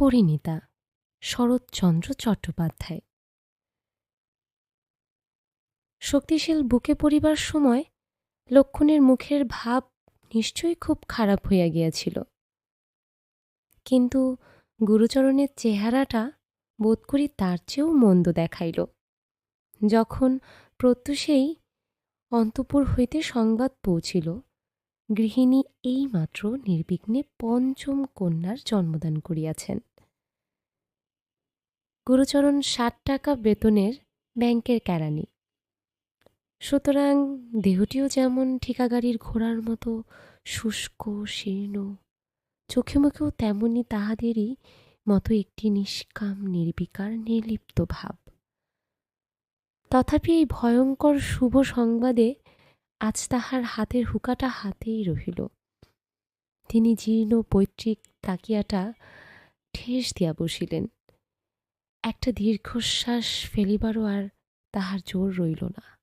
পরিণীতা, শরৎচন্দ্র চট্টোপাধ্যায়। শক্তিশীল বুকে পড়িবার সময় লক্ষণের মুখের ভাব নিশ্চয়ই খুব খারাপ হইয়া গিয়াছিল। কিন্তু গুরুচরণের চেহারাটা বোধ করি তার চেয়েও মন্দ দেখাইল। যখন প্রত্যুষেই অন্তপুর হইতে সংবাদ পৌঁছিল, গৃহিণী এইমাত্র নির্বিঘ্নে পঞ্চম কন্যার জন্মদান করিয়াছেন। গুরুচরণ ষাট টাকা বেতনের ব্যাংকের কেরানি। সুতরাং দেহটিও যেমন ঠিকাগাড়ির ঘোড়ার মতো শুষ্ক, শীর্ণ, চোখে মুখেও তেমনি তাহাদেরই মতো একটি নিষ্কাম, নির্বিকার, নির্লিপ্ত ভাব। তথাপি এই ভয়ঙ্কর শুভ সংবাদে আজ তাহার হাতের হুকাটা হাতেই রহিল। তিনি জীর্ণ, পৈতৃক তাকিয়াটা ঠেস দিয়া বসিলেন। একটা দীর্ঘশ্বাস ফেলিবারও আর তাহার জোর রইল না।